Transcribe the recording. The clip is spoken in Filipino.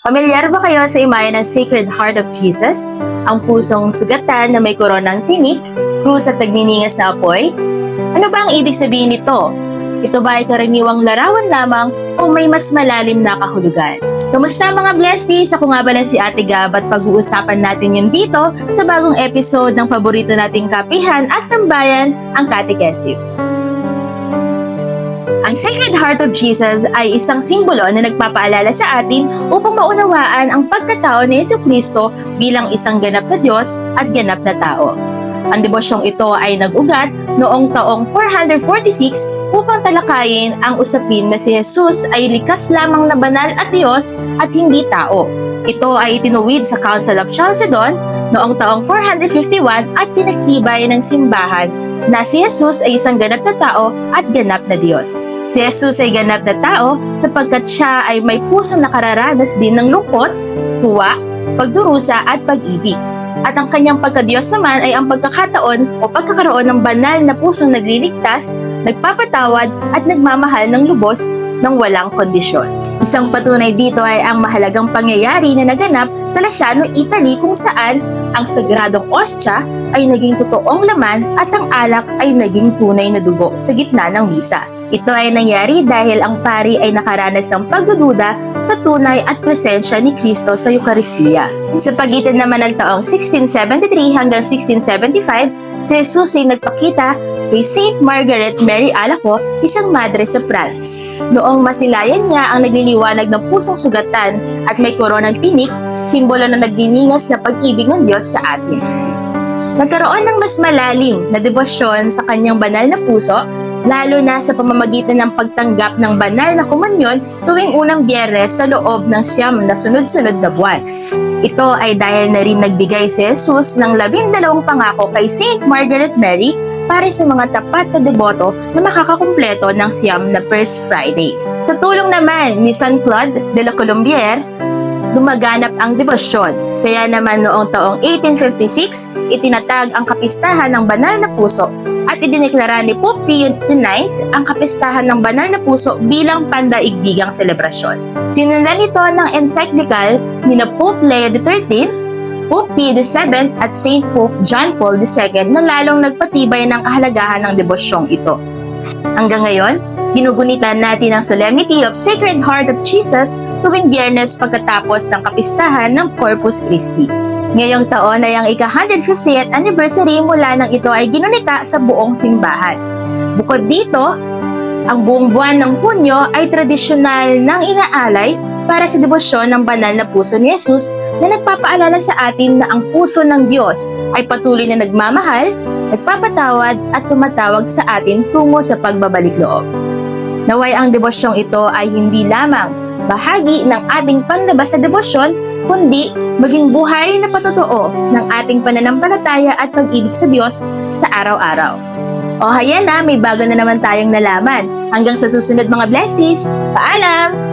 Pamilyar ba kayo sa imahe ng Sacred Heart of Jesus? Ang pusong sugatan na may koronang tinik, krus at nagniningas na apoy? Ano ba ang ibig sabihin nito? Ito ba ay karaniwang larawan lamang o may mas malalim na kahulugan? Kamusta mga blesties? Ako nga pala si Ate Gab at pag-uusapan natin yun dito sa bagong episode ng paborito nating kapihan at tambayan, ang Catechesives. Ang Sacred Heart of Jesus ay isang simbolo na nagpapaalala sa atin upang maunawaan ang pagkatao ni Yesu Kristo bilang isang ganap na Diyos at ganap na tao. Ang debosyong ito ay nag-ugat noong taong 446 upang talakayin ang usapin na si Jesus ay likas lamang na banal at Diyos at hindi tao. Ito ay itinuwid sa Council of Chalcedon noong taong 451 at pinagtibay ng simbahan na si Jesus ay isang ganap na tao at ganap na Diyos. Si Jesus ay ganap na tao sapagkat siya ay may pusong nakararanas din ng lungkot, tuwa, pagdurusa at pag-ibig. At ang kanyang pagkadiyos naman ay ang pagkakataon o pagkakaroon ng banal na pusong nagliligtas, nagpapatawad at nagmamahal ng lubos ng walang kondisyon. Isang patunay dito ay ang mahalagang pangyayari na naganap sa Lasciano, Italy kung saan ang sagradong ostya ay naging totoong laman at ang alak ay naging tunay na dugo sa gitna ng misa. Ito ay nangyari dahil ang pari ay nakaranas ng pagdududa sa tunay at presensya ni Kristo sa Eukaristiya. Sa pagitan naman ng taong 1673 hanggang 1675, si Jesus ay nagpakita kay Saint Margaret Mary Alaco, isang madre sa France. Noong masilayan niya ang nagliliwanag ng pusong sugatan at may koronang tinik, simbolo na nagdiningas na pag-ibig ng Diyos sa atin. Nagkaroon ng mas malalim na debosyon sa kanyang banal na puso, lalo na sa pamamagitan ng pagtanggap ng banal na kumanyon tuwing unang biyernes sa loob ng siyam na sunod-sunod na buwan. Ito ay dahil na rin nagbigay si Jesus ng labindalawang pangako kay Saint Margaret Mary para sa mga tapat na deboto na makakakumpleto ng siyam na First Fridays. Sa tulong naman ni San Claude de la Colombière, lumaganap ang debosyon. Kaya naman noong taong 1856, itinatag ang kapistahan ng banal na puso at idineklara ni Pope Pio IX ang kapistahan ng banal na puso bilang pandaigdigang selebrasyon. Sinundan ito ng encyclical ni na Pope Leo XIII, Pope Pio VII at Saint Pope John Paul II na lalong nagpatibay ng kahalagahan ng debosyong ito. Hanggang ngayon, Ginugunitan natin ang Solemnity of Sacred Heart of Jesus tuwing biyernes pagkatapos ng kapistahan ng Corpus Christi. Ngayong taon ay ang ika-150th anniversary mula nang ito ay ginunita sa buong simbahan. Bukod dito, ang buong buwan ng Hunyo ay tradisyonal ng inaalay para sa debosyon ng banal na puso ni Jesus na nagpapaalala sa atin na ang puso ng Diyos ay patuloy na nagmamahal, nagpapatawad at tumatawag sa atin tungo sa pagbabalik loob. Naway ang debosyong ito ay hindi lamang bahagi ng ating panlabas sa debosyon, kundi maging buhay na patotoo ng ating pananampalataya at pag-ibig sa Diyos sa araw-araw. O hayan na, may bago na naman tayong nalaman. Hanggang sa susunod mga blessings, paalam!